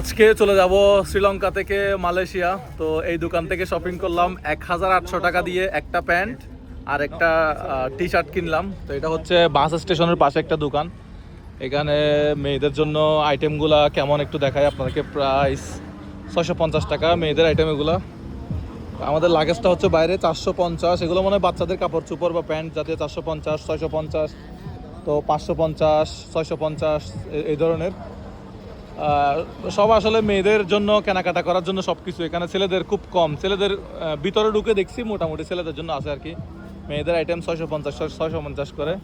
আজকে চলে যাব শ্রীলঙ্কা থেকে মালয়েশিয়া। তো এই দোকান থেকে শপিং করলাম এক হাজার আটশো টাকা দিয়ে একটা প্যান্ট আর একটা টি শার্ট কিনলাম। তো এটা হচ্ছে বাস স্টেশনের পাশে একটা দোকান। এখানে মেয়েদের জন্য আইটেমগুলা কেমন একটু দেখায় আপনাদেরকে। প্রাইস ছয়শো পঞ্চাশ টাকা মেয়েদের আইটেম এগুলা। আমাদের লাগেজটা হচ্ছে বাইরে চারশো পঞ্চাশ। এগুলো মনে হয় বাচ্চাদের কাপড়, চোপড় বা প্যান্ট জাতীয় চারশো পঞ্চাশ, ছয়শো পঞ্চাশ, তো পাঁচশো পঞ্চাশ, ছয়শো পঞ্চাশ এই ধরনের। সব আসলে মেয়েদের জন্য, কেনাকাটা করার জন্য সব কিছু এখানে ছেলেদের খুব কম। ছেলেদের ভিতরে ঢুকে দেখছি মোটামুটি ছেলেদের জন্য আছে আর কি। মেয়েদের আইটেম ছয়শো পঞ্চাশ ছয়শো পঞ্চাশ করে।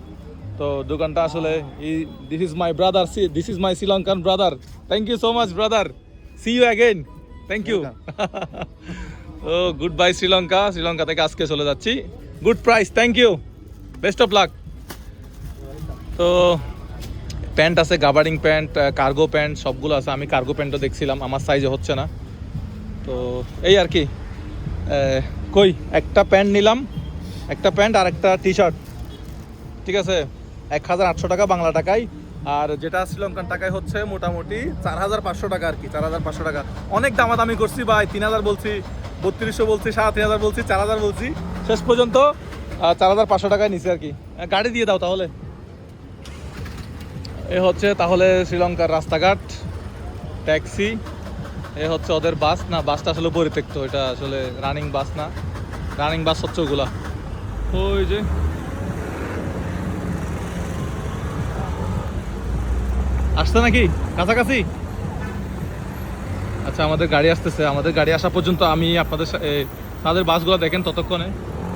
তো দোকানটা আসলে ই this is my brother see this is my Sri Lankan brother thank you so much brother see you again thank you O good bye Sri Lanka Sri Lanka থেকে আজকে চলে যাচ্ছি। Good price thank you best of luck তো pant আছে gabardine pant cargo pant, সবগুলো আছে। আমি cargo প্যান্টও দেখছিলাম, আমার সাইজে হচ্ছে না। তো এই আর কি। কই? একটা প্যান্ট নিলাম, একটা প্যান্ট আর একটা টি শার্ট ঠিক আছে? এক হাজার আটশো টাকা বাংলা টাকায়। আর যেটা শ্রীলঙ্কান টাকায় হচ্ছে মোটামুটি চার হাজার পাঁচশো টাকা আর কি, চার হাজার পাঁচশো টাকা। অনেক দামাদামি করছি ভাই, তিন হাজার বলছি, বত্রিশশো বলছি, সাড়ে তিন হাজার বলছি, চার হাজার বলছি। শেষ পর্যন্ত চার হাজার পাঁচশো টাকায় নিছি আর কি। গাড়ি দিয়ে দাও তাহলে। এ হচ্ছে তাহলে শ্রীলঙ্কার রাস্তাঘাট, ট্যাক্সি, এ হচ্ছে ওদের বাস। না, বাসটা আসলে পরিত্যক্ত, এটা আসলে রানিং বাস না। রানিং বাস হচ্ছে ওগুলা। ওই যে। আসছে নাকি? কাছাকাছি? আচ্ছা আমাদের গাড়ি আসতেছে। আমাদের গাড়ি আসা পর্যন্ত আমি আপনাদের তাদের বাসগুলো দেখেন ততক্ষণে।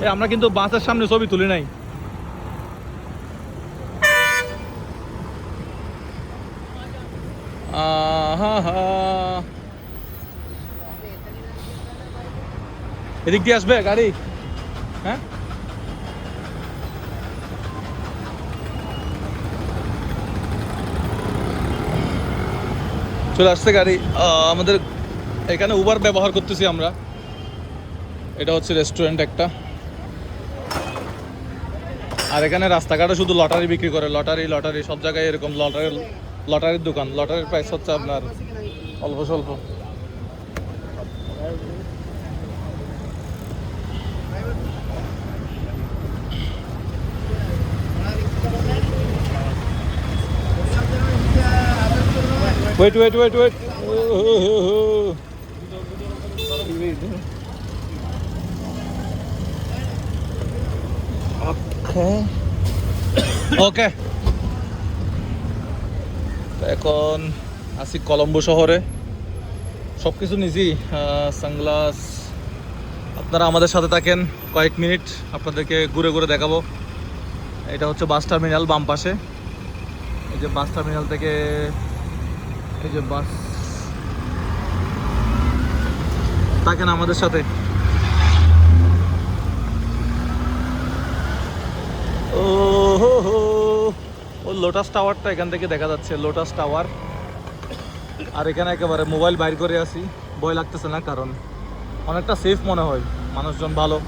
এ, আমরা কিন্তু বাসের সামনে ছবি তুলি নাই। এদিক দিয়ে আসবে গাড়ি? হ্যাঁ? চলে আসছে গাড়ি। আমাদের এখানে উবার ব্যবহার করতেছি আমরা। এটা হচ্ছে রেস্টুরেন্ট একটা। আর এখানে রাস্তাঘাটে শুধু লটারি বিক্রি করে। লটারি লটারি সব জায়গায় এরকম লটারি লটারির দোকান। লটারির প্রাইস হচ্ছে আপনার অল্প স্বল্প। Wait wait wait wait okay তো এখন আছি কলম্বো শহরে। সব কিছু নিজি সানগ্লাস। আপনারা আমাদের সাথে থাকেন কয়েক মিনিট, আপনাদেরকে ঘুরে ঘুরে দেখাবো। এটা হচ্ছে বাস টার্মিনাল বাম পাশে। এই যে বাস টার্মিনাল থেকে এই যে বাস। থাকেন আমাদের সাথে। ও হো হো ও লোটাস টাওয়ারটা এখান থেকে দেখা যাচ্ছে লোটাস টাওয়ার আর এখানে একেবারে মোবাইল বাইর করে আসি ভয় লাগতেছে না, কারণ অনেকটা সেফ মনে হয়, মানুষজন ভালো।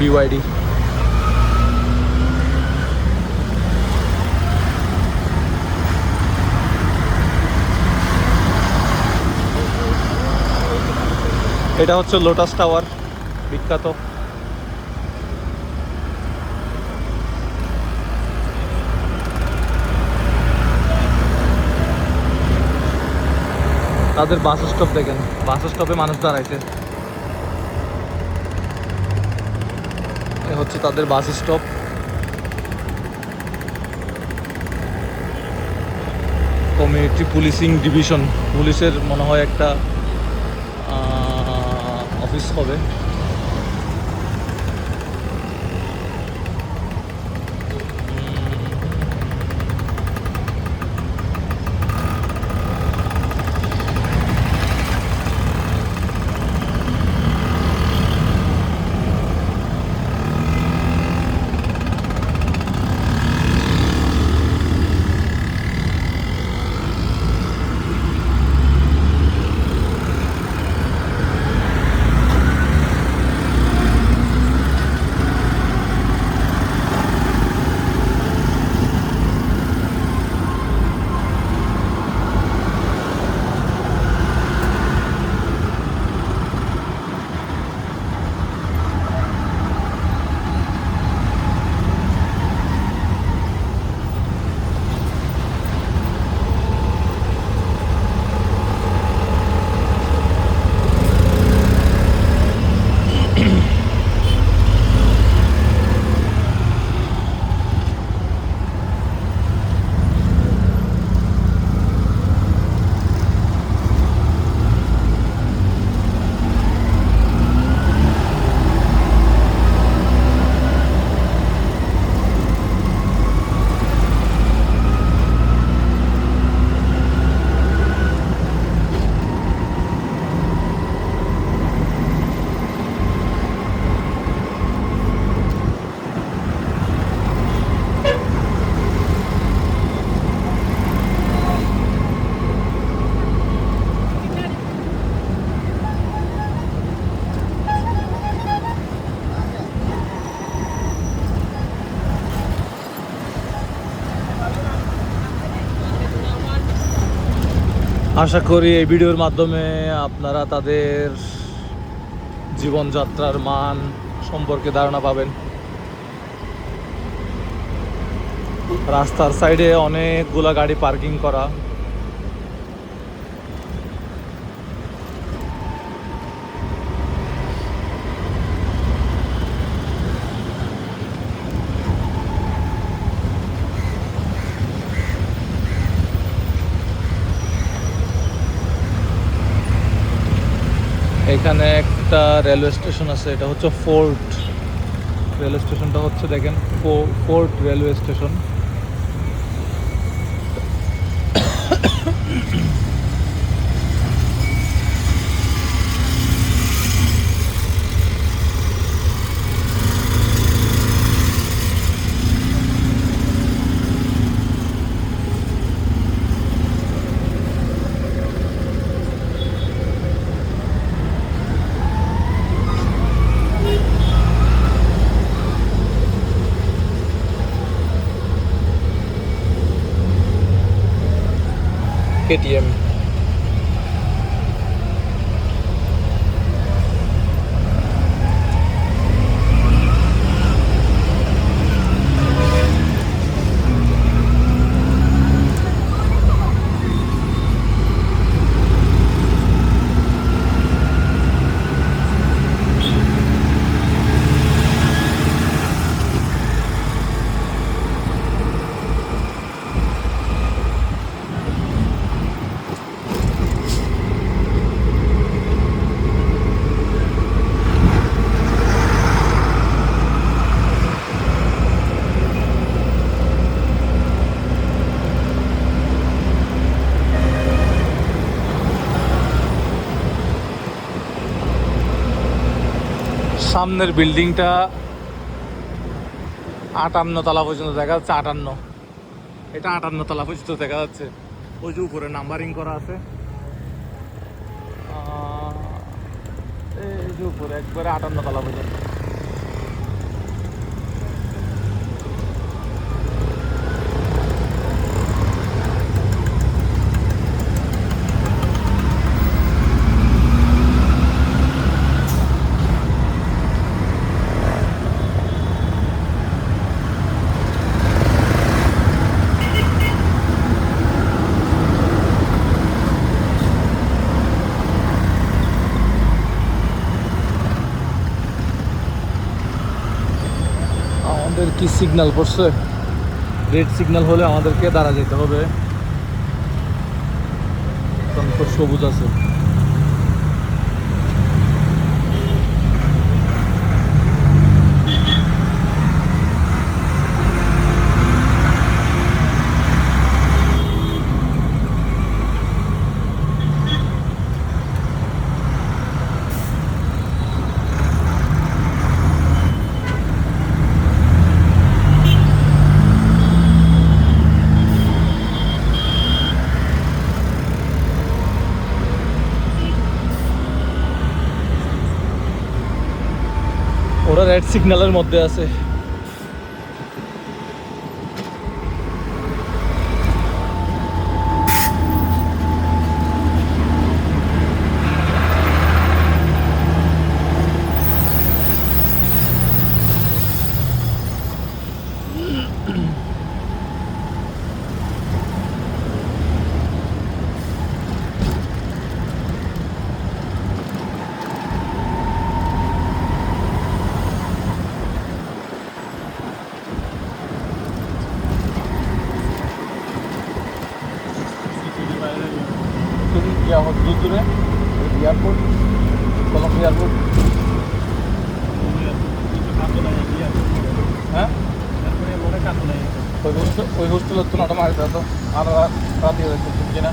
বিওয়াইডি এটা হচ্ছে লোটাস টাওয়ার বিখ্যাত। তাদের বাস স্টপ দেখেন। বাস স্টপে মানুষ দাঁড়াইছে। হচ্ছে তাদের bus stop community policing division পুলিশের মনে হয় একটা 아, 비스컵에? আশা করি এই ভিডিওর মাধ্যমে আপনারা তাদের জীবনযাত্রার মান সম্পর্কে ধারণা পাবেন। রাস্তার সাইডে অনেকগুলা গাড়ি পার্কিং করা। এখানে একটা রেলওয়ে স্টেশন আছে, এটা হচ্ছে ফোর্ট রেলওয়ে স্টেশনটা হচ্ছে দেখেন ফোর্ট রেলওয়ে স্টেশন કેટીએમ সামনের বিল্ডিংটা আটান্ন তলা পর্যন্ত দেখা যাচ্ছে, আটান্ন। এটা আটান্ন তলা পর্যন্ত দেখা যাচ্ছে। ওই যে উপরে নাম্বারিং করা আছে। এই যে উপরে, একবারে আটান্ন তলা পর্যন্ত আমাদের কি সিগনাল পড়ছে রেড সিগনাল হলে আমাদেরকে দাঁড়া যেতে হবে। সবুজ আছে। ওরা রেড সিগন্যালের মধ্যে আছে। তুমি ইয়া হচ্ছে দূর কলম এয়ারপোর্ট হ্যাঁ? ওই হোস্টেল ওই হোস্টেলের তো নটা তো আর রাতে কিনা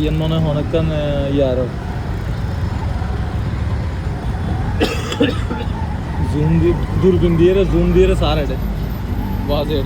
ইয়েন মনে হয় অনেকক্ষণ ইয়ার জুম দিয়ে দূরবীন দিয়ে জুম দিয়ে সার এটা বাজে